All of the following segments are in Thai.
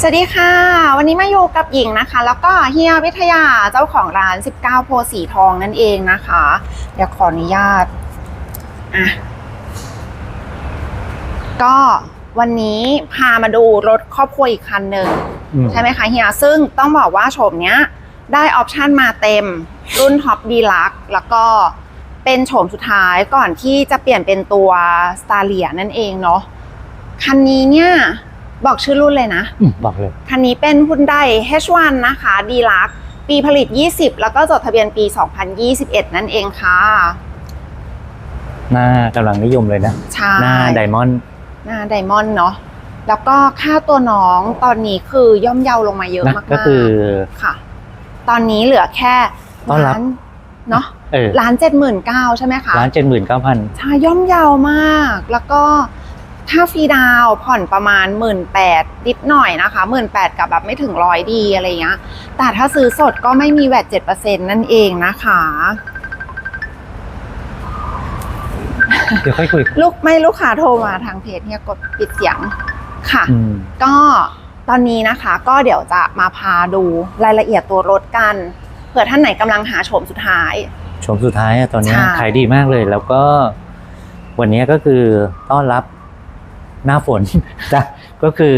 สวัสดีค่ะ วันนี้มาอยู่กับหญิงนะคะ แล้วก็เฮียวิทยาเจ้าของร้าน 19 โพสีทองนั่นเองนะคะ เดี๋ยวขออนุญาตอะก็วันนี้พามาดูรถครอบครัวอีกคันหนึ่งอืมใช่ไหมคะเฮียซึ่งต้องบอกว่าโฉมเนี้ย ได้ออปชันมาเต็ม รุ่นท็อปดีลักแล้วก็เป็นโฉมสุดท้ายก่อนที่จะเปลี่ยนเป็นตัว s t a r เ i ียนั่นเองเนาะคันนี้เนี่ย บอกชื่อรุ่นเลยนะ อืมบอกเลย คันนี้เป็น Hyundai H1 นะคะดีลักปีผลิต 20 แล้วก็จดทะเบียนปี 2021 นั่นเองค่ะ หน้ากำลังนิยมเลยนะ ใช่ หน้าไดมอนด์หน้าไดมอนด์เนาะแล้วก็ค่าตัวน้องตอนนี้คือย่อมเยาลงมาเยอะนะมากๆก็คือ ค่ะ ตอนนี้เหลือแค่ต้อนรับ ล้านเนาะเออล้านเจ็ดหมื่นเก้าใช่ไหมคะร้านเจ็ดหมื่นเก้าพัน ใช่ย่อมเยาวมาก แล้วก็ ถ้าฟรีดาวน์ผ่อนประมาณหมื่นแปดนิดหน่อยนะคะหมื่นแปดกับแบบไม่ถึงร้อยดีอะไรเงี้ย แต่ถ้าซื้อสดก็ไม่มีแวดเจ็ดเปอร์เซ็นนั่นเองนะคะ เดี๋ยวค่อยคุย ลูกไม่ลูกค้าโทรมาทางเพจเนี่ยกดปิดเสียงค่ะ อืม ก็ตอนนี้นะคะก็เดี๋ยวจะมาพาดูรายละเอียดตัวรถกันเผื่อท่านไหนกำลังหาโฉมสุดท้าย ชมสุดท้ายอะตอนเนี้ยใช่ ขายดีมากเลย แล้วก็วันนี้ก็คือต้อนรับ หน้าฝนจ้ะก็คือ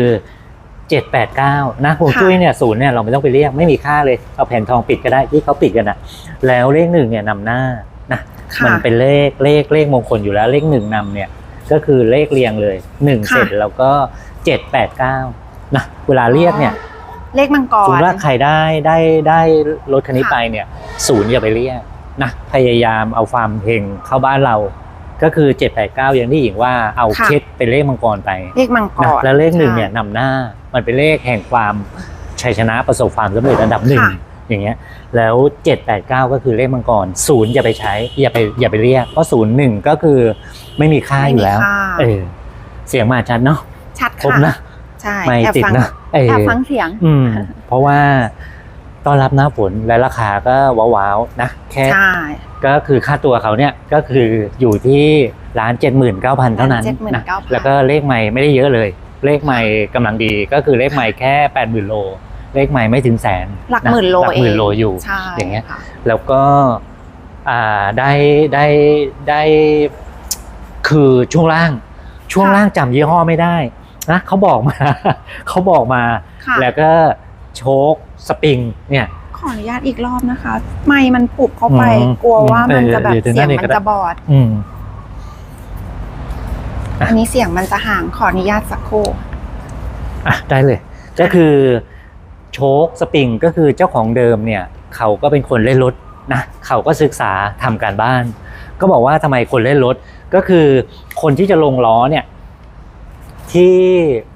เจ็ดแปดเก้านะฮวงจุ้ยเนี่ยศูนย์เนี่ยเราไม่ต้องไปเรียกไม่มีค่าเลยเอาแผ่นทองปิดก็ได้ที่เขาปิดกันอะแล้วเลขหนึ่งเนี่ยนำหน้านะค่ะมันเป็นเลขเลขเลขมงคลอยู่แล้วเลขหนึ่งนำเนี่ยก็คือเลขเรียงเลยหนึ่งค่ะเสร็จแล้วก็เจ็ดแปดเก้านะเวลาเรียกเนี่ยเลขมังกสมมรติว่าใครได้ได้ได้รถคันนี้ค่ะไปเนี่ยศูนย์อย่าไปเรียกนะพยายามเอาความเฮงเข้าบ้านเรา ก็คือเจ็ดแปดเก้าอย่างที่หญิงว่าเอาค่ะ เคสเป็นเลขมังกรไปเลขมังกนะรแล้วเลขหนึ่งใช่เนี่ยนำหน้ามันเป็นเลขแห่งความชัยชนะประสบความสำเร็จอันดับหนึ่งค่ะ อย่างเงี้ยแล้วเจ็ดแปดเก้าก็คือเลขมังกรศูนย์อย่าไปใช้อย่าไปอย่าไปเรียกเพราะศูนย์หนึ่งก็คือไม่มีค่าอยู่แล้ว ไม่มีค่าเออเสียงมาชัดเนาะชัดคมค่ะนะ ใช่ไม่แอบติดฟังนะเออแอบฟังเสียง อืม เพราะว่า ต้อนรับหน้าฝนและราคาก็ว้าวๆนะแค่ใช่ก็คือค่าตัวเขาเนี่ยก็คืออยู่ที่ร้านเจ็ดหมื่นเก้าพันเท่านั้นนะ79,000 แล้วก็เลขใหม่ไม่ได้เยอะเลย เลขใหม่กำลังดีก็คือเลขใหม่แค่แปดหมื่นโล เลขใหม่ไม่ถึงแสนหลักนะหมื่นโลหลักเองหมื่นโลอยู่ ใช่อย่างเงี้ย ค่ะ แล้วก็อ่าได้ได้ได้คือช่วงล่าง ช่วงล่างจำยี่ห้อไม่ได้นะเขาบอกมา เขาบอกมา ค่ะ แล้วก็โชค สปริงเนี่ยขออนุญาตอีกรอบนะคะ ไม่มันปุบเข้าไป อืมกลัวว่ามันเออจะแบบเดี๋ยวเสียงเดี๋ยวมันก็ได้ จะบอด อืม อะ อันนี้เสียงมันจะห่างขออนุญาตสักครู่ อะได้เลย ก็คือโชคสปริงก็คือเจ้าของเดิมเนี่ย เขาก็เป็นคนเล่นรถนะเขาก็ศึกษาทำการบ้าน ก็บอกว่าทำไมคนเล่นรถก็คือคนที่จะลงล้อเนี่ย ที่อ่า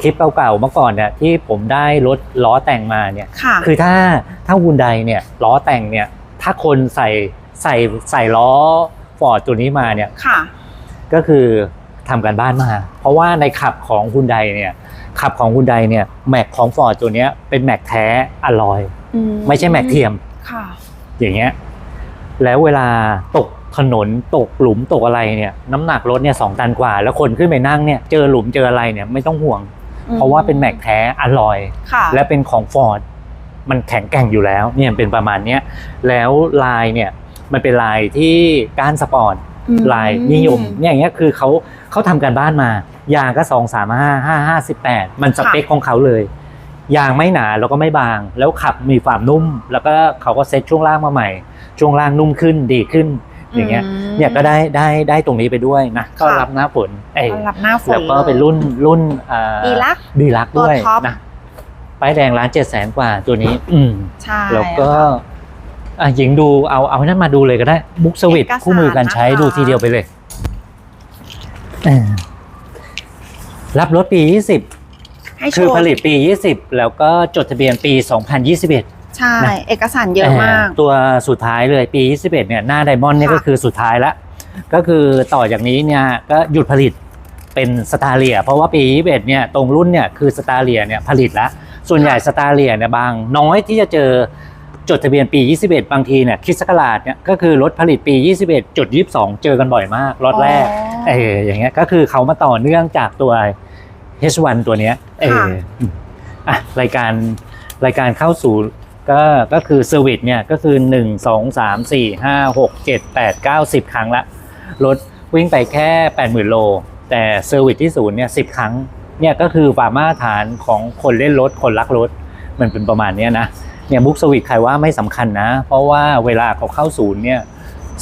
คลิปเก่าๆเมื่อก่อนเนี่ยที่ผมได้รถล้อแต่งมาเนี่ยค่ะคือถ้าถ้าฮุนไดเนี่ยล้อแต่งเนี่ยถ้าคนใส่ใส่ใส่ล้อฟอร์ดตัวนี้มาเนี่ยค่ะก็คือทำการบ้านมา เพราะว่าในขับของฮุนไดเนี่ยขับของฮุนไดเนี่ยแม็กของฟอร์ดตัวเนี้ยเป็นแม็กแท้อลลอยอืไม่ใช่แม็กเทียมค่ะอย่างเงี้ยแล้วเวลาตก ถนนตกหลุมตกอะไรเนี่ยน้ำหนักรถเนี่ยสองตันกว่า แล้วคนขึ้นไปนั่งเนี่ยเจอหลุมเจออะไรเนี่ยไม่ต้องห่วงอืมเพราะว่าเป็นแม็กแท้อลลอยค่ะและเป็นของฟอร์ดมันแข็งแกร่งอยู่แล้วเนี่ยเป็นประมาณเนี้ยแล้วลายเนี่ยมันเป็นลายที่ก้านสปอร์ตอืมลายนิยมเนี่ยอย่างเงี้ยคือเขาเขาทำการบ้านมายางก็สองสามห้าห้าห้าสิบแปดมันสเปคของเขาเลยยางไม่หนาแล้วก็ไม่บาง แล้วขับมีความนุ่ม แล้วก็เขาก็เซ็ตช่วงล่างมาใหม่ ช่วงล่างนุ่มขึ้นดีขึ้น อย่างเงี้ยมเนี่ยก็ได้ได้ได้ตรงนี้ไปด้วยนะก็ค่ะรับหน้าฝนเอ้ยต้อนรับหน้าฝนแล้วก็เป็นรุ่นรุ่นอ่าดีลักดีลักตัวด้วยท็อปนะป้ายแดงร้านเจ็ดแสนกว่าตัวนี้ อืมใช่แล้วก็ค่ะอะหญิงดูเอาเอานั่นมาดูเลยก็ได้บุ๊กสวิตเอกสารคู่มือการใช้นะคะดูทีเดียวไปเลยเออรับรถปี 20ให้โชคือว์ผลิตปี 20 แล้วก็จดทะเบียนปี 2021 ใช่ นะเอกสารเยอะมากเออตัวสุดท้ายเลยปี 21 เนี่ยหน้าไดมอนด์เนี่ยค่ะ ก็คือสุดท้ายละก็คือต่อจากนี้เนี่ยก็หยุดผลิตเป็นสตาเลีย เพราะว่าปี 21 เนี่ยตรงรุ่นเนี่ยคือสตาเลียเนี่ยผลิตแล้วส่วนใหญ่สตาเลียเนี่ยบางน้อยที่จะเจอจดทะเบียนปี 21 บางทีเนี่ยคริสต์ศักราชเนี่ยก็คือรถผลิตปี 21จุด22 เจอกันบ่อยมากรถแรกอ๋อเอออย่างเงี้ยก็คือเขามาต่อเนื่องจากตัว H1 ตัวเนี้ยเออค่ะอืมอะรายการรายการเข้าสู่ ก็ก็คือเซอร์วิสเนี่ยก็คือ 1 2 3 4 5 6 7 8 9 10 ครั้งละ รถวิ่งไปแค่ 80,000 โล แต่เซอร์วิสที่ศูนย์เนี่ย10 ครั้งเนี่ยก็คือฝ่ามาตรฐานของคนเล่นรถ คนรักรถ มันเป็นประมาณนี้นะเนี่ยบุ๊กสวิตใครว่าไม่สำคัญนะ เพราะว่าเวลาเขาเข้าศูนย์เนี่ย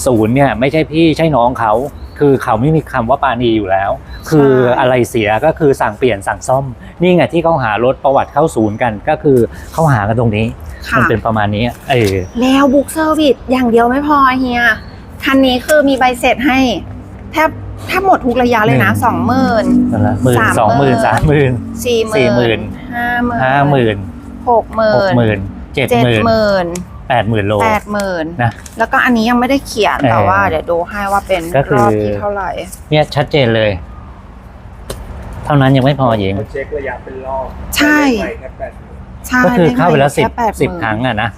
ศูนย์เนี่ยไม่ใช่พี่ใช่น้องเขา คือเขาไม่มีคำว่าปาณีอยู่แล้ว คืออะไรเสียก็คือสั่งเปลี่ยนสั่งซ่อม นี่ไงที่เขาหารถประวัติเข้าศูนย์กันก็คือเขาหากันตรงนี้ค่ะมันเป็นประมาณนี้เออแล้วบุ๊กเซอร์วิสอย่างเดียวไม่พอเฮียคันนี้คือมีใบเสร็จให้แทบแทบหมดทุกระยะเลยนะสองหมื่นนั่นแหละหมื่นสามสองหมื่นหมื่นสามหมื่นสี่สี่หหมื่มื่นนห้าหมื่นห้าหมื่นหกหมื่หกนหมื่นเจ็ดเจ็ดหมื่นหมื่น แปดหมื่นโล แปดหมื่นนะแล้วก็อันนี้ยังไม่ได้เขียน เออแต่ว่าเดี๋ยวดูให้ว่าเป็นก็คือ รอบที่เท่าไหร่ เนี่ยชัดเจนเลย เท่านั้นยังไม่พอหญิง เขาเช็คระยะเป็นรอบใช่ไปแค่แปดหมื่นใช่ก็คือเข้าไปแล้วด้สิบค่แปดหสิบมื่นครั้งอะนะ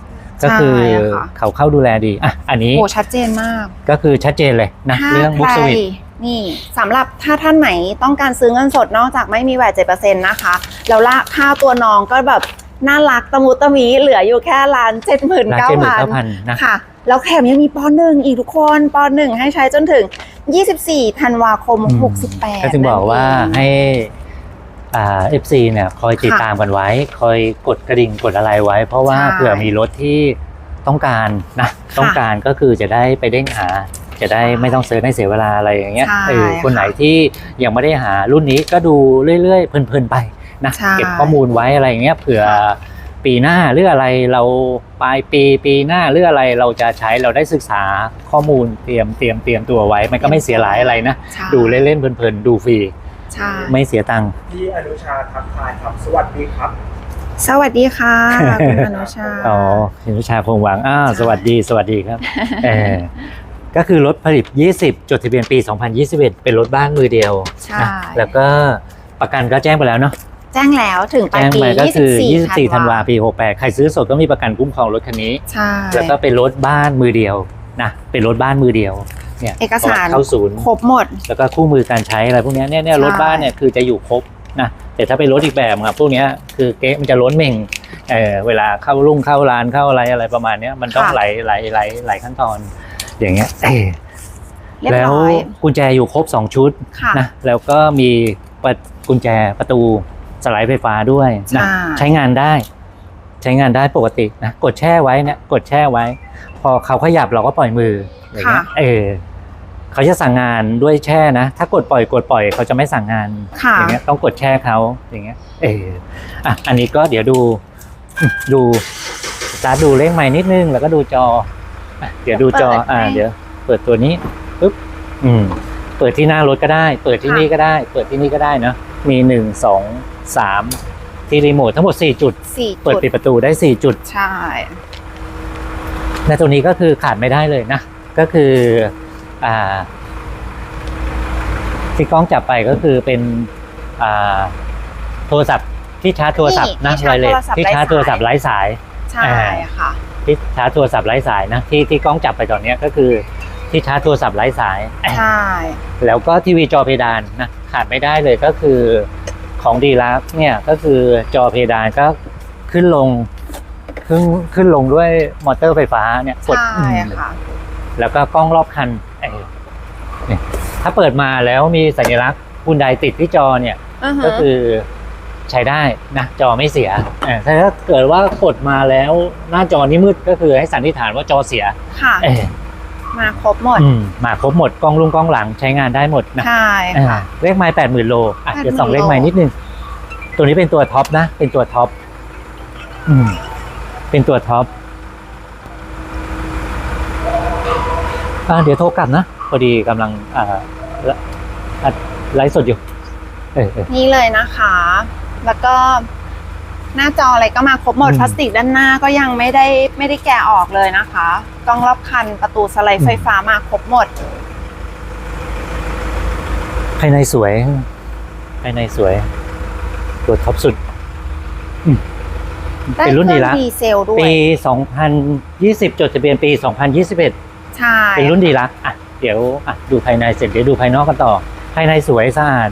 ก็คือใช่ค่ะ เขาเข้าดูแลดี อะ อันนี้โอ้ชัดเจนมากก็คือชัดเจนเลยนะ ถ้าเรื่องบุ๊กใคสรวิต นี่สำหรับถ้าท่านไหนต้องการซื้อเงินสดนอกจากไม่มีแวดเจ็ดเปอร์เซ็นต์นะคะ แล้วละค่าตัวน้องก็แบบ น่ารักตะมุตะมีเหลืออยู่แค่ล้านเจ็ดหมื่นร้านเก้าเจ็ดหมื่นพันเก้าพันนะค่ะ แล้วแถมยังมีปอหนึ่งอีกทุกคนปอหนึ่งให้ใช้จนถึง 24ธันวาคมอืม68 ก็ถึงบอกว่านั่นเองให้อ่าเอฟซีเนี่ยคอยติดค่ะตามกันไว้ คอยกดกระดิ่งกดอะไรไว้ เพราะว่าใช่เผื่อมีรถที่ต้องการนะต้องการก็คือจะได้ไปเด้งหา จะได้ไม่ต้องเซิร์ชให้เสียเวลาอะไรอย่างเงี้ยใช่เออคนไหนค่ะที่ยังไม่ได้หารุ่นนี้ก็ดูเรื่อยๆเพลินๆไป นะใช่เก็บข้อมูลไว้อะไรอย่างเงี้ยเผื่อค่ะปีหน้าหรืออะไรเราปลายปีปีหน้าหรืออะไรเราจะใช้เราได้ศึกษาข้อมูลเตรียมเตรียมเตรียมตัวไว้ มันก็ไม่เสียหลายอะไรนะใช่ดูเล่นๆเพลินๆ ดูฟรีใช่ไม่เสียตังค์พี่อนุชาทักทายครับ สวัสดีครับ สวัสดีค่ะคุณอนุชาอ๋อคุณวิชาพงษ์หวังอ้าวใช่สวัสดีสวัสดีครับเออก็คือรถผลิต 20 จดทะเบียนปี 2021 เป็นรถบ้านมือเดียวใช่นะแล้วก็ประกันก็แจ้งไปแล้วเนาะ แจ้งแล้วถึงปลายแจ้งปีไปก็คือ24 24 ธันวาปี 68 ใครซื้อสดก็มีประกันคุ้มครองรถคันนี้ใช่แล้วก็เป็นรถบ้านมือเดียวนะเป็นรถบ้านมือเดียวเนี่ยเอกสารเข้าศูนย์ครบหมด แล้วก็คู่มือการใช้อะไรพวกเนี้ยเนี่ยเนี่ยใช่รถบ้านเนี่ยคือจะอยู่ครบนะแต่ถ้าเป็นรถอีกแบบครับพวกเนี้ยคือเก๊ะมันจะล้นเม่งเออเวลาเข้ารุ่งเข้าร้านเข้าอะไรอะไรประมาณเนี้ยมันต้องค่ะหลายหลายหลายหลายขั้นตอน อย่างเงี้ยเออเรียบแล้วร้อยกุญแจอยู่ครบ2ชุดค่ะนะแล้วก็มีประกุญแจประตู สไลด์ไฟฟ้าด้วยนะใช่ใช้งานได้ ใช้งานได้ปกตินะกดแช่ไว้เนี่ยกดแช่ไว้ พอเขาขยับเราก็ปล่อยมืออย่างเงี้ยค่ะเออเขาจะสั่งงานด้วยแช่นะ ถ้ากดปล่อยกดปล่อยเขาจะไม่สั่งงานค่ะอย่างเงี้ยต้องกดแช่เขาอย่างเงี้ยเอออะอันนี้ก็เดี๋ยวดูดูสตาร์ทดูเลขใหม่นิดนึงแล้วก็ดูจออะเดี๋ยวดูจออ่าเดี๋ยวเปิดตัวนี้ปุ๊บอืมเปิดที่หน้ารถก็ได้ เปิดที่นี่ก็ได้ เปิดที่นี่ก็ได้เนาะมีหนึ่งสอง สามที่รีโมททั้งหมดสี่จุด สี่เปิดจุดปิดประตูได้สี่จุด ใช่ และตัวนี้ก็คือขาดไม่ได้เลยนะ ก็คืออ่าที่กล้องจับไปก็คือเป็นอ่าโทรศัพท์ที่ชาร์จโทรศัพท์นะไวเลสที่ชาร์จโทรศัพท์ไร้สาย ใช่ค่ะ ที่ชาร์จโทรศัพท์ไร้สายนะที่ที่กล้องจับไปตอนเนี้ยก็คือที่ชาร์จโทรศัพท์ไร้สาย ใช่ แล้วก็ทีวีจอเพดานนะขาดไม่ได้เลยก็คือ ของดีลักเนี่ยก็คือจอเพดานก็ขึ้นลงขึ้นขึ้นลงด้วยมอเตอร์ไฟฟ้าเนี่ยกดใช่อืมค่ะ แล้วก็กล้องรอบคันเออเนี่ยถ้าเปิดมาแล้วมีสัญลักษณ์คุณใดติดที่จอเนี่ยอือฮึก็คือใช้ได้นะจอไม่เสียเออถ้าเกิดว่ากดมาแล้วหน้าจอนี้มืดก็คือให้สันนิษฐานว่าจอเสียค่ะเออ มาครบหมด อืมมาครบหมดกล้องลุงกล้องหลังใช้งานได้หมดนะใช่เออค่ะเลขไม้แปดหมื่นโลอะ80,000เดี๋ยวส่องเลขไม้นิดนึงตัวนี้เป็นตัวท็อปนะ เป็นตัวท็อปอืม เป็นตัวท็อปอ่าเดี๋ยวโทรกลับนะพอดีกำลังอ่าละอะไลฟ์สดอยู่เออเออ นี่เลยนะคะ แล้วก็ หน้าจออะไรก็มาครบหมดอืมพลาสติกด้านหน้าก็ยังไม่ได้ไม่ได้แกะออกเลยนะคะกล้องรอบคันประตูสไลด์ไฟฟ้ามาครบหมด ภายในสวย ภายในสวย ตัวท็อปสุดอืมได้เป็นรุ่นเคดีรื่องละดีเซลด้วยปี 2020 จดทะเบียนปี 2021 ใช่ เป็นรุ่นดีลักซ์อะเดี๋ยวอะดูภายในเสร็จเดี๋ยวดูภายนอกกันต่อ ภายในสวยสะอาด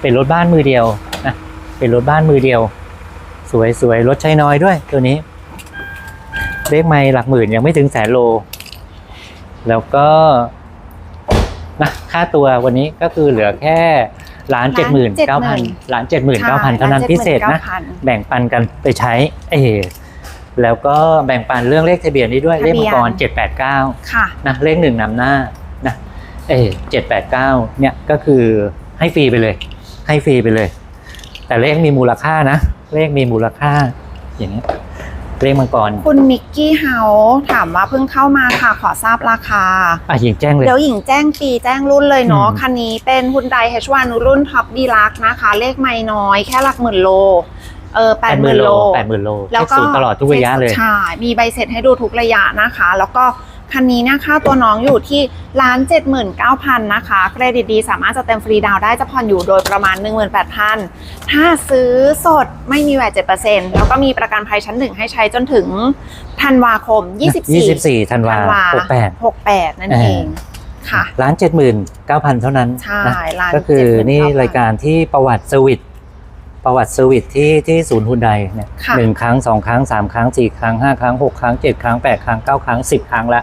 เป็นรถบ้านมือเดียวนะเป็นรถบ้านมือเดียว สวยสวยรถใช้น้อยด้วยตัวนี้ เลขไม่หลักหมื่นยังไม่ถึงแสนโล แล้วก็นะค่าตัววันนี้ก็คือเหลือแค่ล้านเจ็ดหมื่นเก้าพันล้านเจ็ดหมื่นเก้าพันเท่านั้นพิเศษนะ79,000แบ่งปันกันไปใช้เออแล้วก็แบ่งปันเรื่องเลขทะเบียนนี้ด้วยทะเลเบียนขมังกรเจ็ดแปดเก้าค่ะนะเลขหนึ่งนำหน้านะเอเจ็ดแปดเก้าเนี่ยก็คือให้ฟรีไปเลย ให้ฟรีไปเลย แต่เลขมีมูลค่านะ เลขมีมูลค่า อย่างนี้ยเลขมังกรคุณมิกกี้เฮาถามว่าเพิ่งเข้ามาค่ะขอทราบราคา อะหญิงแจ้งเลย เดี๋ยวหญิงแจ้งปีแจ้งรุ่นเลยเนาะ อืม คันนี้เป็นฮุนได H1 รุ่นท็อปดีลักนะคะ เลขไม่น้อยแค่หลักหมื่นโล เออแปดหมื่นโลแปดหมื่นโลแล้เช็วคก็ศูนย์ตลอดทุกระยะเลย ใช่มีใบเสร็จให้ดูทุกระยะนะคะ แล้วก็ คันนี้เนี่ยค่าตัวน้องอยู่ที่ล้านเจ็ดหมื่นเก้าพันนะคะ เครดิตดีสามารถจะเต็มฟรีดาวน์ได้จะผ่อนอยู่โดยประมาณ 18,000 ถ้าซื้อสดไม่มีแวด7%แล้วก็มีประกันภัยชั้นหนึ่งให้ใช้จนถึงธันวาคม 24 24ธันวาธันวา68 68นั่นเองค่ะล้านเจ็ดหมื่นเก้าพันเท่านั้นใช่นะล้านก็คือ79,000นี่รายการที่ประวัติเซอร์วิสประวัติเซอร์วิสที่ที่ศูนย์ฮุนไดเนี่ยค่ะหนึ่งครั้งสองครั้งสามครั้งสี่ครั้งห้าครั้งหกครั้งเจ็ดครั้งแปดครั้งเก้าครั้งสิบครั้งละ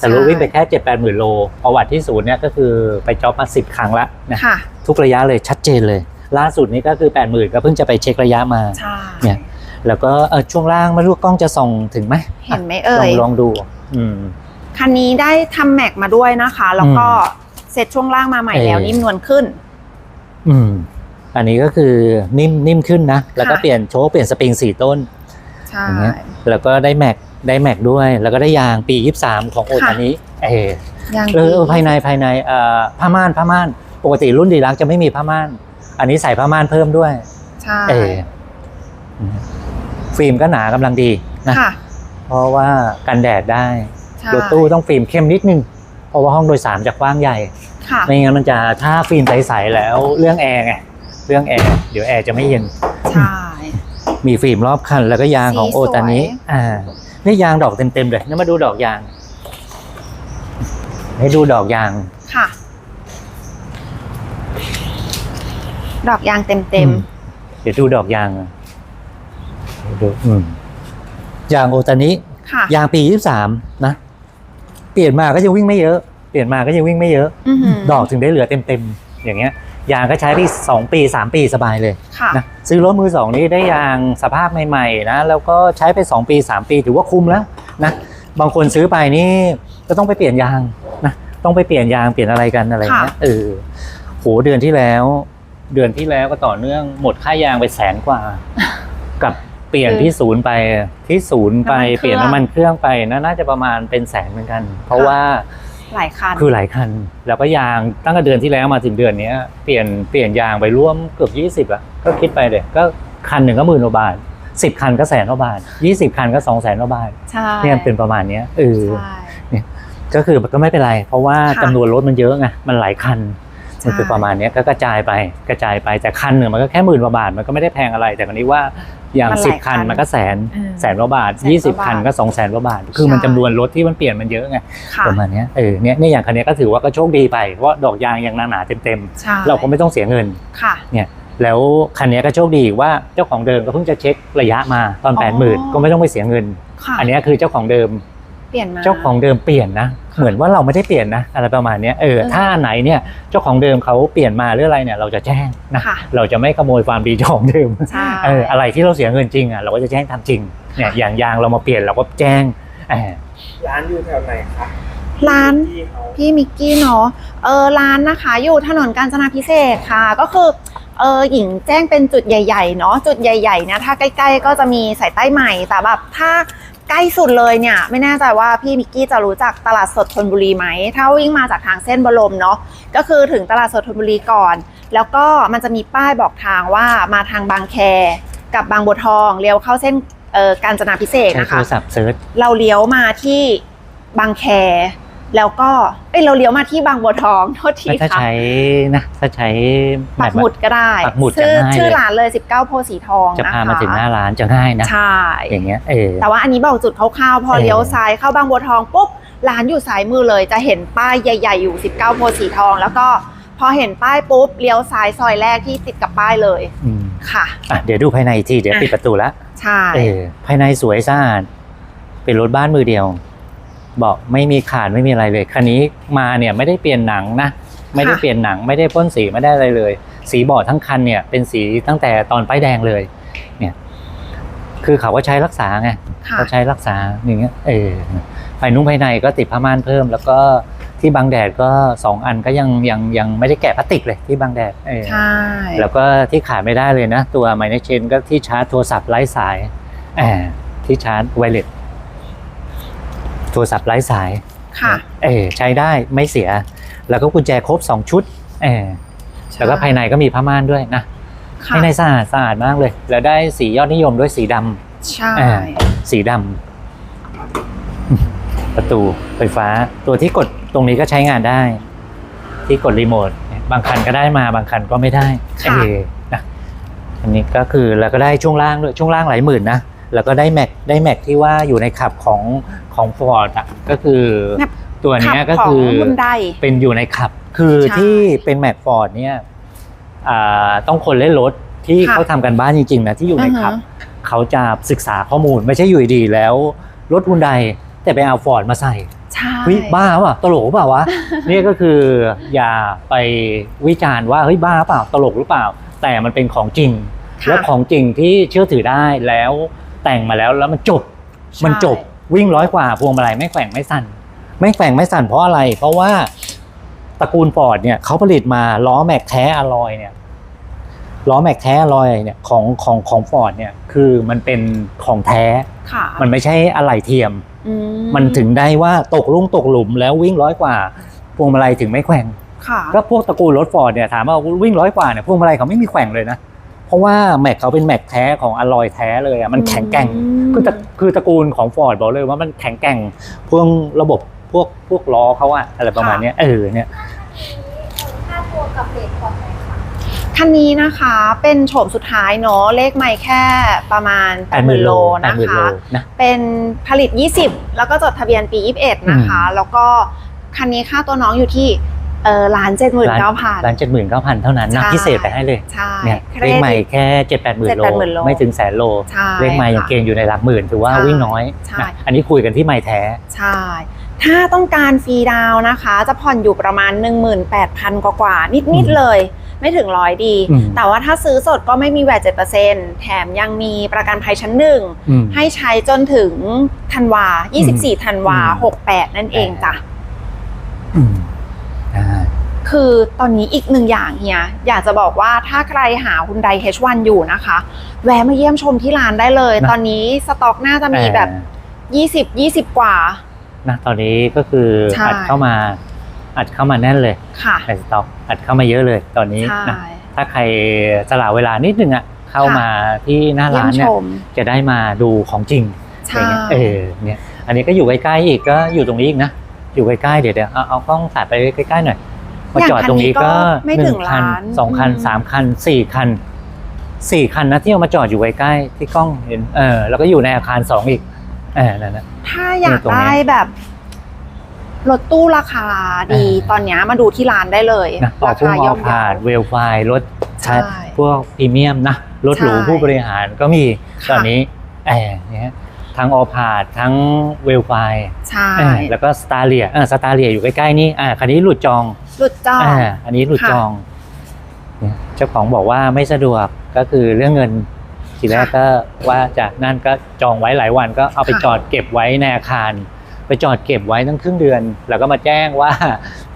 แต่รู้วิ่งไปแค่เจ็ดแปดหมื่นโลประวัติที่ศูนย์เนี่ยก็คือไปจ็อบมาสิบครั้งละนะค่ะทุกระยะเลยชัดเจนเลย ล่าสุดนี้ก็คือแปดหมื่นก็เพิ่งจะไปเช็คระยะมาใช่เนี่ยแล้วก็เออช่วงล่างไม่รู้กล้องจะส่องถึงไหมเห็นไหมลเอ่องยลองดูอืมคันนี้ได้ทำแม็กมาด้วยนะคะ แล้วก็เซ็ตช่วงล่างมาใหม่แล้วเอ่ยนิ่มนวลขึ้น อืม อันนี้ก็คือนิ่มนิ่มขึ้นนะ แล้วก็ค่ะเปลี่ยนโชว์เปลี่ยนสปริงสี่ต้นใช่อย่างเงี้ยแล้วก็ได้แม็ก ได้แม็กด้วย แล้วก็ได้ยางปียี่สามของโอค่ะตานี้เออยังเออดีเออภายในภายในเอ่อผ้าม่านผ้าม่าน ปกติรุ่นดีลักจะไม่มีผ้าม่าน อันนี้ใส่ผ้าม่านเพิ่มด้วยใช่เอออืมฟิล์มก็หนากำลังดีนะค่ะเพราะว่ากันแดดได้ใช่รถตู้ต้องฟิล์มเข้มนิดนึง เพราะว่าห้องโดยสารจะกว้างใหญ่ค่ะไม่งั้นมันจะถ้าฟิล์มใสๆแล้วเรื่องแอร์ไงเรื่องแอร์เดี๋ยวแอร์จะไม่เย็นใช่มีฟิล์มรอบคันแล้วก็ยางของสีโอตานี้สวยอ่า นี่ยางดอกเต็มๆเลยนี่มาดูดอกยาง ให้ดูดอกยาง ค่ะ ดอกยางเต็มอืมเดี๋ยวดูดอกยางอะเดี๋ยวดูอืมยางโอตานี้ๆค่ะ ยางปียี่สามนะ เปลี่ยนมาก็ยังวิ่งไม่เยอะ เปลี่ยนมาก็ยังวิ่งไม่เยอะอื้อหือดอกถึงได้เหลือเต็มๆ อย่างเงี้ย ยางก็ใช้ไปสองปีสามปีสบายเลยค่ะนะซื้อรถมือสองนี้ได้ยางสภาพใหม่ๆนะแล้วก็ใช้ไป 2 ปี 3 ปีถือว่าคุ้มแล้วนะบางคนซื้อไปนี่ก็ต้องไปเปลี่ยนยางนะต้องไปเปลี่ยนยางเปลี่ยนอะไรกันอะไรเงี้ยเออโหเดือนที่แล้ว เดือนที่แล้วก็ต่อเนื่องหมดค่ายางไปแสนกว่า กับเปลี่ยนที่ศูนย์ไปที่ศูนย์ไปน้ำมันเครื่องเปลี่ยนน้ำมันเครื่องไปนะน่าจะประมาณเป็นแสนเหมือนกัน เพราะว่า หลายคัน คือหลายคัน แล้วก็ยางตั้งแต่เดือนที่แล้วมาถึงเดือนเนี้ยเปลี่ยนเปลี่ยนยางไปร่วมเกือบยี่สิบอะก็คิดไปเลยก็คันหนึ่งก็หมื่นกว่าบาทสิบคันก็แสนกว่าบาทยี่สิบคันก็สองแสนกว่าบาทใช่เนี่ยเป็นประมาณเนี้ยเออใช่ก็คือก็ไม่เป็นไร เพราะว่าค่ะจำนวนรถมันเยอะไงมันหลายคันใช่มันคือประมาณเนี้ยก็กระจายไปกระจายไปแต่คันหนึ่งมันก็แค่หมื่นกว่าบาทมันก็ไม่ได้แพงอะไร แต่คราวนี้ว่า อย่างมันหลายสิบคันคันมันก็แสนอืมแสนกว่าบาทแสนกว่ายี่สิบบาทคันก็สองแสนกว่าบาท คือมันใช่ จำนวนรถที่มันเปลี่ยนมันเยอะไงค่ะประมาณเนี้ยเออเนี่ยเนี่ยอย่างคันเนี้ยก็ถือว่าก็โชคดีไปเพราะดอกยางยังหนาๆเต็มใช่ๆเราก็ไม่ต้องเสียเงิน ค่ะเนี่ยแล้วคันเนี้ยก็โชคดีว่าเจ้าของเดิมก็เพิ่งจะเช็คระยะมาตอนอ๋อ แปดหมื่นก็ไม่ต้องไปเสียเงิน ค่ะอันเนี้ยคือเจ้าของเดิมเปลี่ยนมา เจ้าของเดิมเปลี่ยนนะ เหมือนว่าเราไม่ได้เปลี่ยนนะอะไรประมาณเนี้ยเออเออถ้าอันไหนเนี่ยเจ้าของเดิมเขาเปลี่ยนมาหรืออะไรเนี่ยเราจะแจ้งนะค่ะเราจะไม่ขโมยความดีเจ้าของเดิมใช่เอออะไรที่เราเสียเงินจริงอะเราก็จะแจ้งทำจริงเนี่ยอย่างยางเรามาเปลี่ยนเราก็แจ้งเออร้านอยู่แถวไหนครับร้านที่เขาพี่มิกกี้เนาะเออร้านนะคะ อยู่ถนนกาญจนาพิเศษกค่ะ ก็คือเออหญิงแจ้งเป็นจุดใหญ่ๆเนาะจุดใหญ่ๆเนี่ยถ้าใกล้ ๆ ก็จะมีสายใต้ใหม่แต่แบบถ้า ใกล้สุดเลยเนี่ย ไม่แน่ใจว่าพี่มิกกี้จะรู้จักตลาดสดธนบุรีไหมถ้าวิ่งมาจากทางเส้นบรมเนาะก็คือถึงตลาดสดธนบุรีก่อน แล้วก็มันจะมีป้ายบอกทางว่ามาทางบางแค กับบางบัวทองเลี้ยวเข้าเส้นเออกาญจนาพิเศษกใช้นะโทคะรศัพท์เซิร์ชเราเลี้ยวมาที่บางแค แล้วก็เอ้ยเราเลี้ยวมาที่บางบัวทองโทษทีถ้าค่ะใช้นะถ้าใช้ปักหมุดก็ได้ปักหมุดจะชื่อง่ายชื่อเลยร้านเลย 19 โพธิ์สีทองจะนะคะพามาถึงหน้าร้านจะง่ายนะใช่อย่างเงี้ยเออแต่ว่าอันนี้บอกจุดคร่าวๆพอเออเลี้ยวซ้ายเข้าบางบัวทองปุ๊บร้านอยู่ซ้ายมือเลยจะเห็นป้ายใหญ่ ๆ อยู่ 19 โพธิ์สีทอง แล้วก็พอเห็นป้ายปุ๊บเลี้ยวซ้ายซอยแรกที่ติดกับป้ายเลยอืมค่ะ อะเดี๋ยวดูภายในอีกทีเดี๋ยวอะ ปิดประตูละใช่ เออภายในสวยสะอาดเป็นรถบ้านมือเดียว บอกไม่มีขาดไม่มีอะไรเลย คันนี้มาเนี่ยไม่ได้เปลี่ยนหนังนะ ไม่ได้เปลี่ยนหนังไม่ได้พ่นสีไม่ได้อะไรเลย สีบอร์ดทั้งคันเนี่ยเป็นสีตั้งแต่ตอนป้ายแดงเลย เนี่ย คือเขาก็ใช้รักษาไงค่ะเขาใช้รักษาอย่างเงี้ย เออภายนุ่งภายในก็ติดผ้าม่านเพิ่ม แล้วก็ที่บังแดดก็สองอันก็ยังยังยังไม่ได้แกะพลาสติกเลยที่บังแดดเออใช่แล้วก็ที่ขาดไม่ได้เลยนะ ตัวไมเนเชนก็ที่ชาร์จโทรศัพท์ไร้สายแอบที่ชาร์จไวเลส โทรศัพท์ไร้สายค่ะ เออใช้ได้ไม่เสีย แล้วก็กุญแจครบ2ชุดเออแล้วก็ภายในก็มีผ้าม่านด้วยนะค่ะภายในสะอาดสะอาดมากเลย แล้วได้สียอดนิยมด้วยสีดำใช่อ่าสีดำประตูไฟฟ้า ตัวที่กดตรงนี้ก็ใช้งานได้ ที่กดรีโมทบางคันก็ได้มาบางคันก็ไม่ได้เออนะอันนี้ก็คือแล้วก็ได้ช่วงล่างด้วยช่วงล่างหลายหมื่นนะ แล้วก็ได้แม็กได้แม็กที่ว่าอยู่ในขับของของฟอร์ดอะก็คือแม็กตัวเนี้ยก็ขับขคืงอฮุนไดเป็นอยู่ในขับคือใช่ที่เป็นแม็กฟอร์ดเนี่ยอ่าต้องคนเล่นรถที่ค่ะเขาทำกันบ้านจริงๆนะที่อยู่ในขับอือฮเขาจะศึกษาข้อมูลไม่ใช่อยู่ดีๆแล้วรถฮุนไดแต่ไปเอาฟอร์ดมาใส่ใช่เฮ้ยบ้าเปล่าตลกเปล่าวะนี่ก็คืออย่าไปวิจารณ์ว่าเฮ้ยบ้าเปล่าตลกหรือเปล่า แต่มันเป็นของจริงค่ะและของจริงที่เชื่อถือได้แล้ว แต่งมาแล้วแล้วมันจบใช่มันจบวิ่งร้อยกว่าพวงมาลัยไม่แกว่งไม่สั่น ไม่แกว่งไม่สั่นเพราะอะไร เพราะว่าตระกูลฟอร์ดเนี่ยเขาผลิตมาล้อแม็กแท้อลอยเนี่ยล้อแม็กแท้อลอยเนี่ยของของของฟอร์ดเนี่ยคือมันเป็นของแท้ค่ะมันไม่ใช่อะไหล่เทียมอืมันถึงได้ว่าตกลุ่งตกหลุมแล้ววิ่งร้อยกว่าพวงมาลัยถึงไม่แกว่งค่ะก็พวกตระกูลรถฟอร์ดเนี่ยถามว่าวิ่งร้อยกว่าเนี่ยพวงมาลัยเขาไม่มีแกว่งเลยนะ เพราะว่าแม็กเขาเป็นแม็กแท้ของอลอยแท้เลยอะมันแข็งแกร่งคือตระคือตระกูลของฟอร์ดบอกเลยว่ามันแข็งแกร่งพวกระบบพวกพวกล้อเขาอะอะไรประมาณเนี้ยเออเนี่ยค่าตัวกับเบรกก่อนไหมคะคันนี้นะคะเป็นโฉมสุดท้ายเนาะเลขไม่แค่ประมาณแปดหมื่นโลนะแปดหมื่นโลคะนะเป็นผลิต 20 แล้วก็จดทะเบียนปี 21 นะคะ แล้วก็คันนี้ค่าตัวน้องอยู่ที่ เออล้านเจ็ดหมื่นเก้าพันร้านเจ็ดหมื่นเก้าพันเท่านั้นนะใช่พิเศษไปให้เลยใช่เนี่ยเครเลขดิตใหม่แค่เจ็ดแปดหมื่นโล7-8หมื่นโลไม่ถึงแสนโลใช่เลขใหม่ยังค่ะเกณฑ์อยู่ในหลักหมื่นถือว่าใช่วิ่งน้อยใช่นะอันนี้คุยกันที่ใหม่แท้ใช่ถ้าต้องการฟรีดาวน์นะคะ จะผ่อนอยู่ประมาณ 18,000 กว่าๆอืนิดมๆเลย ไม่ถึงร้อยดีอืมแต่ว่าถ้าซื้อสดก็ไม่มีแวด7%แถมยังมีประกันภัยชั้นหนึ่งอืมให้ใช้จนถึงธันวา 24 ธันวาอืม68 นั่นเองจ้ะอืมอ่า คือตอนนี้อีกหนึ่งอย่างเฮียอยากจะบอกว่าถ้าใครหา Hyundai H1 อยู่นะคะ แวะมาเยี่ยมชมที่ร้านได้เลย นะ ตอนนี้สต็อกน่าจะมีแบบ 20 20 กว่า นะตอนนี้ก็คือใช่ อัดเข้ามาอัดเข้ามาแน่นเลยค่ะ ในสต็อกอัดเข้ามาเยอะเลยตอนนี้ใช่ นะถ้าใครสละเวลานิดนึงอะเข้าค่ะ มาที่หน้าเยี่ยร้ามนชเนี่ยม จะได้มาดูของจริงใช่อย่างเงี้ยเออเนี่ยอันนี้ก็อยู่ใกล้ๆอีกก็อยู่ตรงนี้อีกนะอยู่ใกล้ๆเดี๋ยวเดี๋ยวเอาเอากล้องถ่ายไปใกล้ๆหน่อย มาจอดตรงนี้ก็ไม่หถึนึ่งงคันล้านสองคันอืมสามคันสี่คันสี่คันนะที่เอามาจอดอยู่ใกล้ๆที่กล้องเห็นเออแล้วก็อยู่ในอาคารสองอีกเออนั่นนะถ้าอยากตรงนี้ได้แบบรถตู้ราคาดีเออตอนเนี้ยมาดูที่ร้านได้เลยนะออรากพุ่งคาอย่ออกมผ่านเวลไฟรถใช่พวกพรีเมียมนะรถหรูใช่ผู้บริหารก็มีค่ะตอนนี้แอบเนี่ยทั้งออพาดทั้งเวลไฟใช่แล้วก็สตาร์เลียเออสตาร์เลียอยู่ใกล้ๆนี่อ่าคันนี้หลุดจอง หลุดจองอ่าอันนี้หลุดค่ะจองเนี่ยเจ้าของบอกว่าไม่สะดวกก็คือเรื่องเงินทีแรกค่ะก็ว่าจากนั่นก็จองไว้หลายวันก็เอาไปค่ะจอดเก็บไว้ในอาคาร ไปจอดเก็บไว้ตั้งครึ่งเดือน แล้วก็มาแจ้งว่า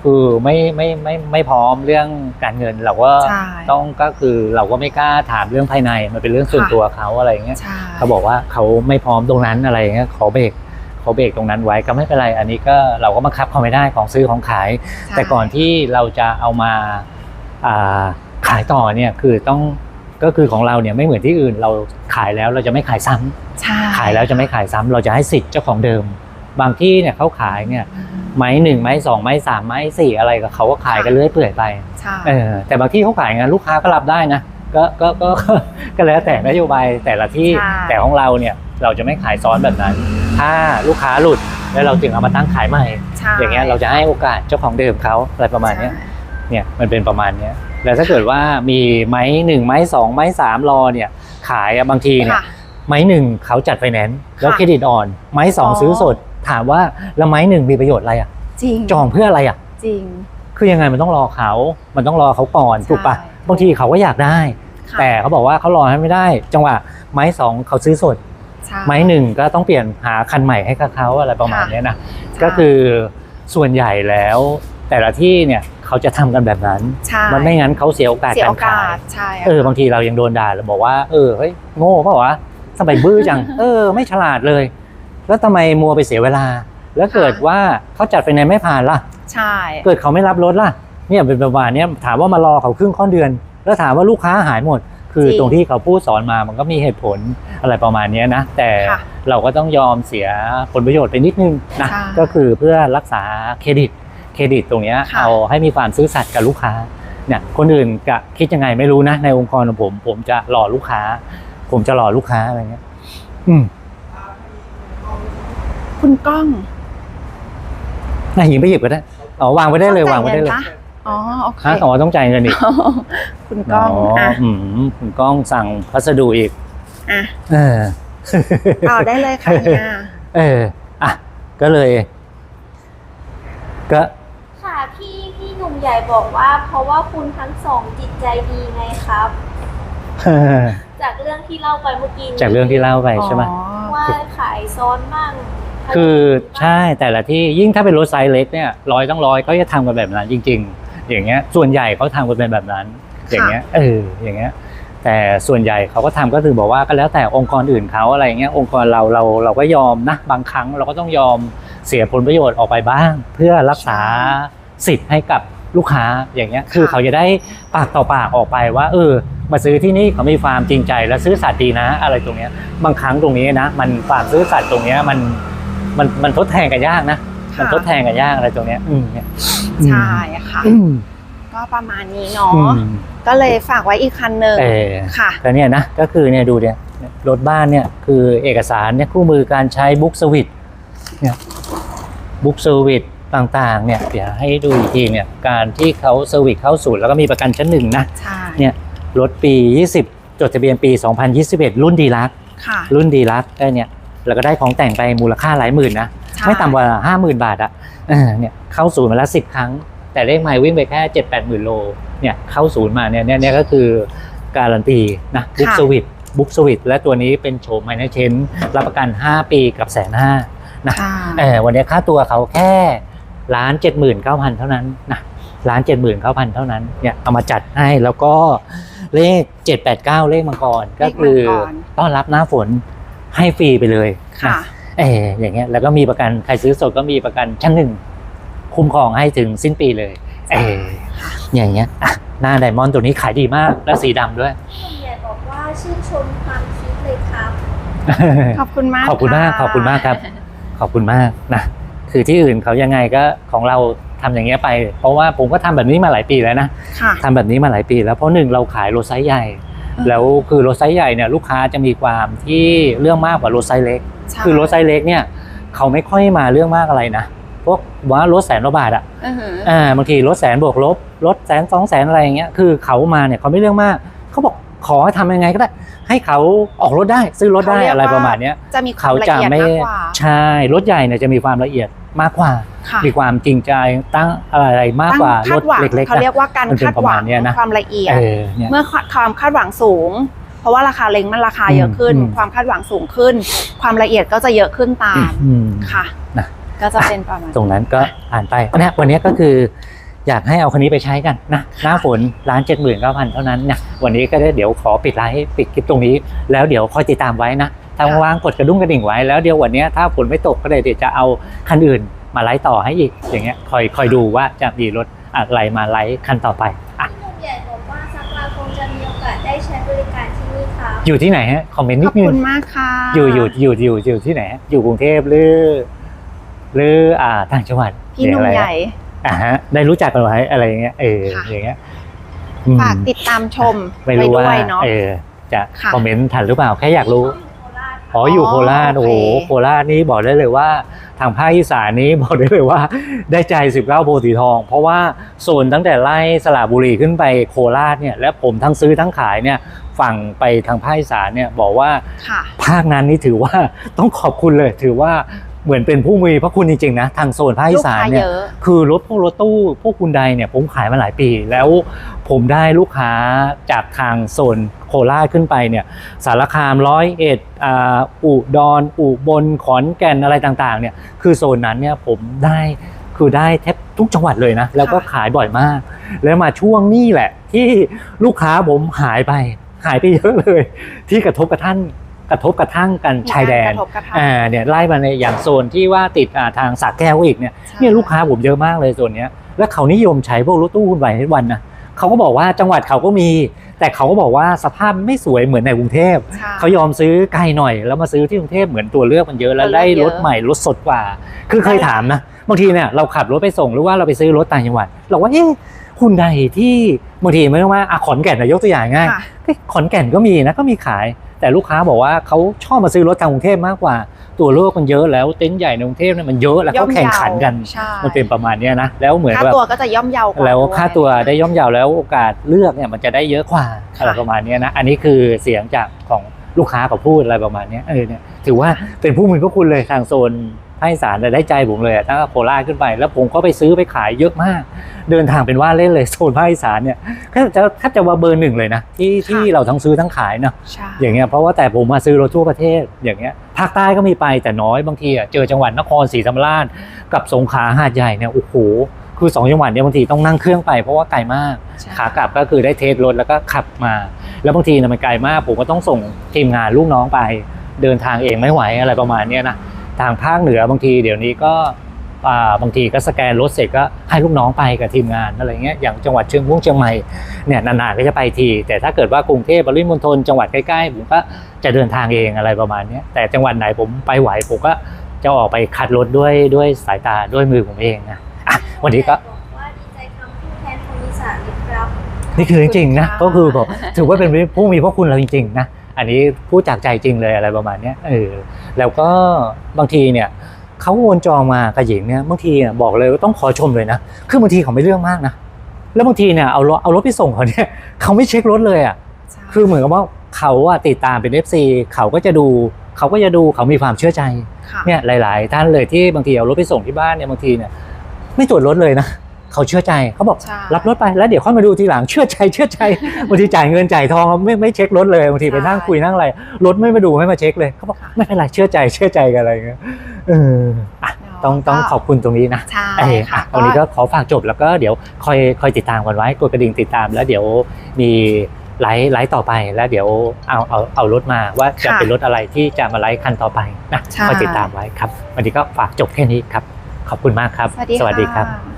คือไม่ไม่ไม่ไม่พร้อมเรื่องการเงินเราก็ใช่ต้องก็คือเราก็ไม่กล้าถามเรื่องภายในมันเป็นเรื่องส่วนค่ะตัวเขาอะไรอย่างเงี้ยใช่เขาบอกว่าเขาไม่พร้อมตรงนั้นอะไรอย่างเงี้ยขอเบรก ขอเบรกตรงนั้นไว้ก็ไม่เป็นไร อันนี้ก็เราก็บังคับเขาไม่ได้ของซื้อของขายใช่แต่ก่อนที่เราจะเอามาอ่าขายต่อเนี่ยคือต้องก็คือของเราเนี่ยไม่เหมือนที่อื่นเราขายแล้วเราจะไม่ขายซ้ำใช่ขายแล้วจะไม่ขายซ้ำเราจะให้สิทธิ์เจ้าของเดิม บางที่เนี่ยเขาขายเนี่ยไม้หนึ่งไม้สองไม้สามไม้สี่อะไรกับเขาก็ขายกันเรื่อยเปื่อยไปใช่เออแต่บางที่เขาขายงั้นลูกค้าก็รับได้นะก็ก็ก็ก็ก็แล้วแต่นโยบายแต่ละที่ใช่แต่ของเราเนี่ยเราจะไม่ขายซ้อนแบบนั้น ถ้าลูกค้าหลุดแล้วเราจึงเอามาตั้งขายใหม่ ใช่ อย่างเงี้ยเราจะให้โอกาสเจ้าของเดิมเขาอะไรประมาณเนี้ยใช่เนี่ยมันเป็นประมาณเนี้ยแล้วถ้าเกิดว่ามีไม้หนึ่งไม้สองไม้สามรอเนี่ยขายอะบางทีเนี่ยค่ะ ไม้หนึ่งเขาจัดไฟแนนซ์แล้วค่ะเครดิตอ่อน ไม้สองอ๋อ ซื้อสด ถามว่าแล้วไม้หนึ่งมีประโยชน์อะไรอะจริงจองเพื่ออะไรอะ จริง คือยังไงมันต้องรอเขา มันต้องรอเขาก่อนใช่ ถูกปะบางทีเขาก็อยากได้ ค่ะแต่เขาบอกว่าเขารอให้ไม่ได้ จังหวะไม้สองเขาซื้อสดใช่ ไม้หนึ่งก็ต้องเปลี่ยนหาคันใหม่ให้กับเขาอะไรประมาณค่ะเนี้ยนะใช่ก็คือส่วนใหญ่แล้วแต่ละที่เนี่ยเขาจะทำกันแบบนั้นใช่มันไม่งั้นเขาเสียโอกาสเสียกาโอรขากายสใช่ค่ะเออบางทีเรายังโดนด่าเราบอกว่าเออเฮ้ยโง่เปล่าวะทำไมบื้อจัง เออ ไม่ฉลาดเลย แล้วทำไมมัวไปเสียเวลา แล้วเกิดว่าเขาจัดไฟแนนซ์ไม่ผ่านล่ะ ใช่ เกิดเขาไม่รับรถล่ะ เนี่ยเป็นประมาณเนี้ยถามว่ามารอเขาครึ่งข้อนเดือน แล้วถามว่าลูกค้าหายหมด คือตรงที่เขาพูดสอนมามันก็มีเหตุผลอะไรประมาณเนี้ยนะ แต่ค่ะเราก็ต้องยอมเสียผลประโยชน์ไปนิดนึงนะใช่ก็คือเพื่อรักษาเครดิตเครดิตตรงเนี้ยค่ะเอาให้มีความซื่อสัตย์กับลูกค้าเนี่ยคนอื่นจะคิดยังไงไม่รู้นะในองค์กรของผม ผมจะหล่อลูกค้า ผมจะหล่อลูกค้าอะไรเงี้ยอืมคุณก้องนายหญิงไปหยิบก็ได้อ๋อวางไว้ได้เลยวางไว้ได้เลยต้ องจ่งินปะอ๋อโอเคฮะอ๋อต้องจ่ายเงินอีกคุณก้องอะอืมคุณก้องสั่งพัสดุอีกอะเออต่อได้เลยค่ะเนี่ยเอออะก็เลย ก็ค่ะพี่พี่หนุ่มใหญ่บอกว่า เพราะว่าคุณทั้งสองจิตใจดีไงครับจากเรื่องที่เล่าไปเมื่อกี้นี้จากเรื่องที่เล่าไปใช่ไหมอ๋อว่าขายซ้อนมั่งคือใช่แต่ละที่ยิ่งถ้าเป็นรถไซส์เล็กเนี่ยร้อยต้องร้อยเขาจะทำกันแบบนั้นจริง ๆ อย่างเงี้ยส่วนใหญ่เขาทำกันเป็นแบบนั้น อย่างเงี้ยเอออย่างเงี้ยแต่ส่วนใหญ่เขาก็ทำก็คือบอกว่าก็แล้วแต่องค์กรอื่นเขาอะไรเงี้ยองค์กรเราเราเราก็ยอมนะบางครั้งเราก็ต้องยอมเสียผลประโยชน์ออกไปบ้าง เพื่อรักษาสิทธิ์ให้กับลูกค้าอย่างเงี้ยคือเขาจะได้ปากต่อปากออกไปว่า เออ มาซื้อที่นี่เขามีความจริงใจและซื้อสัตย์ดีนะ อะไรตรงเนี้ยบางครั้งตรงนี้นะ มันความซื้อสัตย์ตรงเนี้ยมันมันมันทดแทนกันยากนะค่ะมันทดแทนกันยากอะไรตรงเนี้ยอืมเนี่ย ใช่ค่ะอืมก็ประมาณนี้เนาะอืมก็เลยฝากไว้อีกคันหนึ่งเออค่ะก็เนี่ยนะก็คือเนี่ยดูเนี่ยรถบ้านเนี่ยคือเอกสารเนี่ยคู่มือการใช้บุ๊กสวิตเนี่ยบุ๊กสวิตต่างๆเนี่ยเดี๋ยวให้ดูอีกทีเนี่ยการที่เขาเซอร์วิสเข้าศูนย์แล้วก็มีประกันชั้นหนึ่งนะใช่เนี่ยรถปี 20 จดทะเบียนปี 2021 รุ่นดีลักค่ะรุ่นดีลักได้เนี่ยแล้วก็ได้ของแต่งไปมูลค่าหลายหมื่นนะ ใช่ ไม่ต่ำกว่า50,000บาทอะเออเนี่ยเข้าศูนย์มาแล้ว10ครั้ง แต่เลขไมล์วิ่งไปแค่7 8 0 0 0 0โลเนี่ยเข้าศูนย์มาเนี่ยเนี่ยเนี่ยก็คือการันตีนะบุ๊กสวิตบุ๊กสวิตและตัวนี้เป็นโฉมไมเนเชนรับประกัน 5 ปีกับแสนห้านะใช่เออวันนี้ค่าตัวเขาแค่ล้านเจ็ดหมื่นเก้าพันเท่านั้นนะล้านเจ็ดหมื่นเก้าพันเท่านั้นเนี่ยเอามาจัดให้แล้วก็เลข789เลขมังกรก็คือต้อนรับหน้าฝนให้ฟรีไปเลยนะ ค่ะ เอออย่างเงี้ยแล้วก็มีประกันใครซื้อสดก็มีประกันชั้นหนึ่งคุ้มครองให้ถึงสิ้นปีเลย เอออย่างเงี้ยอะหน้าไดมอนด์ตัวนี้ขายดีมากและสีดำด้วยพี่หนุ่มใหญ่บอกว่าชื่นชมความคิดเลยครับ ขอบคุณมากขอบคุณมากะ ขอบคุณมากครับ ขอบคุณมากนะ คือที่อื่นเขายังไงก็ของเราทำอย่างเงี้ยไป เพราะว่าผมก็ทำแบบนี้มาหลายปีแล้วนะค่ะ ทำแบบนี้มาหลายปีแล้วเพราะหนึ่งเราขายรถไซส์ใหญ่ แล้วคือรถไซส์ใหญ่เนี่ยลูกค้าจะมีความที่เรื่องมากกว่ารถไซส์เล็กใช่ คือรถไซส์เล็กเนี่ยเขาไม่ค่อยมาเรื่องมากอะไรนะพวกว่ารถแสนกว่าบาทอะอือหืออ่าบางทีรถแสนบวกลบรถแสนสองแสนอะไรอย่างเงี้ยคือเขามาเนี่ยเขาไม่เรื่องมากเขาบอกขอให้ทำยังไงก็ได้ ให้เขาออกรถได้ซื้อรถได้อะไรประมาณเนี้ยจะมีควาเขามละจะเอียดไม่มากกว่าใช่รถใหญ่เนี่ยจะมีความละเอียดมากกว่าค่ะมีความจริงใจตั้งอะไรมากกว่าตั้รงถคดหวังเล็กๆเขานะเรียกว่าการมันเป็นคาดประหวัมาณงเนี้ยนะความละเอียดเออเนี่ยเมื่อความคาดหวังสูง เพราะว่าราคาเล้งมันราคาเยอะขึ้น อืม ความคาดหวังสูงขึ้น ความละเอียดก็จะเยอะขึ้นตามอืม ค่ะ นะ ก็จะเป็นประมาณ ตรงนั้นก็อ่านไปเนี่ยวันนี้ก็คืออยากให้เอาคันนี้ไปใช้กันนะหน้าฝนร้านเจ็ดหมื่นเก้าพันเท่านั้นนะวันนี้ก็ได้เดี๋ยวขอปิดไลฟ์ปิดคลิปตรงนี้ แล้วเดี๋ยวคอยติดตามไว้นะถ้าว่างๆกดกระดุ้งกระดิ่งไว้แล้วเดี๋ยววันนี้ถ้าฝนไม่ตกก็เลยเดี๋ยวจะเอาคันอื่นมาไลฟ์ต่อให้อีกอย่างเงี้ยคอยคอยดูว่าจะมีรถอะไรมาไลฟ์คันต่อไปอะ อยู่ที่ไหนฮะคอมเมนต์ขนิอดบนึคุงณมากค่ะอยู่อยู่อยู่อยู่อยู่ที่ไหนฮะอยู่กรุงเทพหรือหรืออ่าต่างจังหวัดพี่หนุ่มรืออะไรใหญ่อ่าฮะได้รู้จักกันไว้อะไรอย่างเงี้ยเออค่ะอย่างเงี้ยอืมฝากติดตามชมไม่ไปรู้ด้ว่าวยเนาะเออจะค่ะคอมเมนต์ทันหรือเปล่าแค่อยากรู้เขาอยู่โคราชคอ๋ออยู่โคราชอ๋อโอ้โอโหเคโคราชนี่บอกได้เลยว่า ทางภาคอีสานนี้บอกได้เลยว่า ได้ใจ19โพธิ์สีทอง เพราะว่าโซนตั้งแต่ไล่สระบุรีขึ้นไปโคราชเนี่ยและผมทั้งซื้อทั้งขายเนี่ย ฝั่งไปทางภาคอีสานเนี่ยบอกว่าค่ะภาคนั้นนี่ถือว่าต้องขอบคุณเลยถือว่าเหมือนเป็นผู้มีพระคุณจริงๆนะทางโซนภาคอีลูกสานค้าเนี่เยยอะคือรถพวกรถตู้พวกคุณใดเนี่ยผมขายมาหลายปี แล้วผมได้ลูกค้าจากทางโซนโคราชขึ้นไปเนี่ยสารคามร้อยเอ็ดอ่าอุดรอุบลขอนแก่นอะไรต่างๆเนี่ยคือโซนนั้นเนี่ยผมได้คือได้แทบทุกจังหวัดเลยนะ แล้วก็ค่ะขายบ่อยมาก แล้วมาช่วงนี้แหละที่ลูกค้าผมหายไป หายไปเยอะเลย ที่กระทบกระทั่งกระทบกระทั่งกันชายแดนกระทบกระทั่งอ่าเนี่ยไล่มาในอย่างโซนที่ว่าติดอ่าทางสระแก้วอีกเนี่ยใช่เนี่ยลูกค้าผมเยอะมากเลยโซนเนี้ยแล้วเขานิยมใช้พวกรถตู้คุณไหวทุกวันนะเขาก็บอกว่าจังหวัดเขาก็มี แต่เขาก็บอกว่าสภาพไม่สวยเหมือนในกรุงเทพใช่เขายอมซื้อไกลหน่อยแล้วมาซื้อที่กรุงเทพเหมือนตัวเลือกมันเยอะแล้วตัวเลือกได้เยอะรถใหม่รถสดกว่า คือเคยถามนะบางทีเนี่ยเราขับรถไปส่งหรือว่าเราไปซื้อรถต่างจังหวัดเราว่าเอ๊ะ คุณใดที่บางทีไม่ต้องว่าอะขอนแก่นนะยกตัวอย่างง่ายค่ะเฮ้ยขอนแก่นก็มีนะก็มีขาย แต่ลูกค้าบอกว่าเขาชอบมาซื้อรถทางกรุงเทพมากกว่า ตัวเลือกมันเยอะแล้วเต็นท์ใหญ่ในกรุงเทพเนี่ยมันเยอะแล้วเขาแข่งขันกัน ใช่มันเป็นประมาณเนี้ยนะแล้วเหมือนค่าแบบ ตัวก็จะย่อมเยาวกว่าแล้วด้วยค่าตัวได้ย่อมเยาวแล้วโอกาสเลือกเนี่ยมันจะได้เยอะกว่าค่ะอะไรประมาณเนี้ยนะอันนี้คือเสียงจากของลูกค้าเขาพูดอะไรประมาณเนี้ยเออเนี่ยถือว่าเป็นผู้มีพระคุณเลยทางโซน ภาคอีสานแต่ได้ใจผมเลยอะตั้งแต่โคราชขึ้นไป แล้วผมก็ไปซื้อไปขายเยอะมาก เดินทางเป็นว่าเล่นเลยโซนภาคอีสานเนี่ยแทบจะแทบจะว่าเบอร์หนึ่งเลยนะที่ที่เราทั้งซื้อทั้งขายเนาะใช่อย่างเงี้ยเพราะว่าแต่ผมมาซื้อรถทั่วประเทศอย่างเงี้ยภาคใต้ก็มีไปแต่น้อยบางทีอะเจอจังหวัดนครศรีธรรมราชกับสงขลาหาดใหญ่เนี่ยโอ้โหคือสองจังหวัดเนี่ยบางทีต้องนั่งเครื่องไปเพราะว่าไกลมากใช่ขากลับก็คือได้เทสรถแล้วก็ขับมา แล้วบางทีเนี่ยมันไกลมากผมก็ต้องส่งทีมงานลูกน้องไป เดินทางเองไม่ไหวอะไรประมาณเนี้ยนะ ทางภาคเหนือบางทีเดี๋ยวนี้ก็อ่าบางทีก็สแกนรถเสร็จก็ให้ลูกน้องไปกับทีมงานอะไรเงี้ยอย่างจังหวัดเชียงรุ่งเชียงใหม่เนี่ยนานๆก็จะไปที แต่ถ้าเกิดว่ากรุงเทพปริมณฑลจังหวัดใกล้ๆผมก็จะเดินทางเองอะไรประมาณเนี้ยแต่จังหวัดไหนผมไปไหวผมก็จะออกไปคัดรถด้วยด้วยสายตาด้วยมือผมเองนะอะวันนี้ก็บอกว่าดีใจคำพูดแทนคนอีสานเลยครับนี่คือจริงๆนะค่ะก็คือบอกถือว่าเป็นผู้มีพระคุณเราจริงๆนะ อันนี้พูดจากใจจริงเลยอะไรประมาณเนี้ยเออแล้วก็บางทีเนี่ยเขาโอนจองมากับหญิงเนี่ยบางทีเนี่ยบอกเลยว่าต้องขอชมเลยนะคือบางทีเขาไม่เรื่องมากนะแล้วบางทีเนี่ยเอารถเอารถไปส่งเขาเนี่ยเขาไม่เช็ครถเลยอะใช่คือเหมือนกับว่าเขาอะติดตามเป็น FC เขาก็จะดูเขาก็จะดูเขามีความเชื่อใจค่ะเนี่ยหลาย ๆ ท่านเลยที่บางทีเอารถไปส่งที่บ้านเนี่ยบางทีเนี่ยไม่ตรวจรถเลยนะ เขาเชื่อใจเขาบอกใช่รับรถไปแล้วเดี๋ยวค่อยมาดูทีหลังเชื่อใจเชื่อใจบางทีจ่ายเงินจ่ายทองไม่ไม่เช็ครถเลยบางทีไปนั่งคุยนั่งอะไรรถไม่มาดูไม่มาเช็คเลยเขาบอกไม่เป็นไรเชื่อใจเชื่อใจกันอะไรเงี้ยเอออะต้องต้องขอบคุณตรงนี้นะใช่เออค่ะอะวันนี้ก็ขอฝากจบแล้วก็เดี๋ยวคอยคอยติดตามกันไว้กดกระดิ่งติดตาม แล้วเดี๋ยวมีไลฟ์ไลฟ์ต่อไปแล้วเดี๋ยวเอาเอาเอารถมาว่าจะค่ะเป็นรถอะไรที่จะมาไลฟ์คันต่อไปนะใช่คอยติดตามไว้ครับวันนี้ก็ฝากจบแค่นี้ครับ ขอบคุณมากครับ สวัสดีสวัสดีครับค่ะ